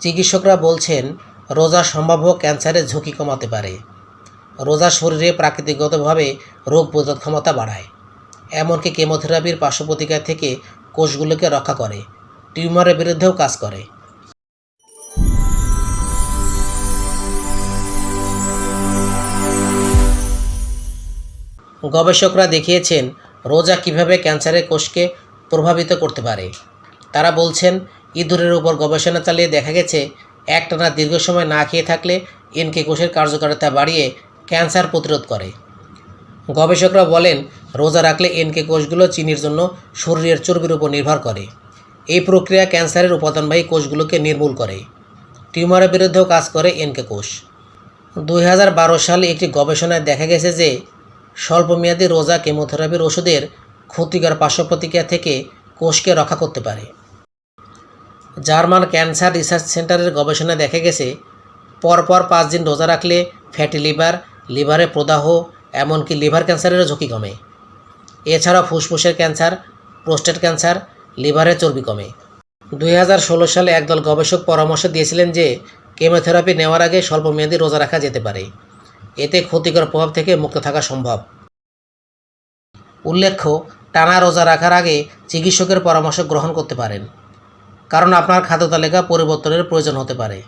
চিকিৎসকরা বলছেন রোজা সম্ভাব্য ক্যান্সারের ঝুঁকি কমাতে পারে। রোজা শরীরে প্রাকৃতিকগতভাবে রোগ প্রতিরোধ ক্ষমতা বাড়ায়। এমনকি কেমোথেরাপির পার্শ্ব থেকে কোষগুলোকে রক্ষা করে, টিউমারের বিরুদ্ধেও কাজ করে। গবেষকরা দেখিয়েছেন, রোজা কীভাবে ক্যান্সারের কোষকে প্রভাবিত করতে পারে। তারা বলছেন ইঁদুরের উপর গবেষণা চালিয়ে দেখা গেছে, একটানা দীর্ঘ সময় না খেয়ে থাকলে এনকে কোষের কার্যকারিতা বাড়িয়ে ক্যান্সার প্রতিরোধ করে। গবেষকরা বলেন, রোজা রাখলে এনকে কোষগুলো চিনির জন্য শরীরের চর্বির উপর নির্ভর করে। এই প্রক্রিয়া ক্যান্সারের উপাদানবাহী কোষগুলোকে নির্মূল করে। টিউমারের বিরুদ্ধেও কাজ করে এনকে কোষ। দুই হাজার বারো সালে একটি গবেষণায় দেখা গেছে যে, স্বল্পমেয়াদী রোজা কেমোথেরাপির ওষুধের ক্ষতিকর পার্শ্ব প্রতিক্রিয়া থেকে কোষকে রক্ষা করতে পারে। জার্মান ক্যান্সার রিসার্চ সেন্টারের গবেষণায় দেখা গেছে, পরপর পাঁচ দিন রোজা রাখলে ফ্যাটি লিভার, লিভারে প্রদাহ, এমনকি লিভার ক্যান্সারেরও ঝুঁকি কমে। এছাড়া ফুসফুসের ক্যান্সার, প্রোস্টেট ক্যান্সার, লিভারের চর্বি কমে। দুই হাজার ষোলো সালে একদল গবেষক পরামর্শ দিয়েছিলেন যে, কেমোথেরাপি নেওয়ার আগে স্বল্পমেয়াদী রোজা রাখা যেতে পারে। এতে ক্ষতিকর প্রভাব থেকে মুক্ত থাকা সম্ভব। উল্লেখ্য, টানা রোজা রাখার আগে চিকিৎসকের পরামর্শ গ্রহণ করতে পারেন। কারণ আপনার খাদ্য তালিকা পরিবর্তনের প্রয়োজন হতে পারে।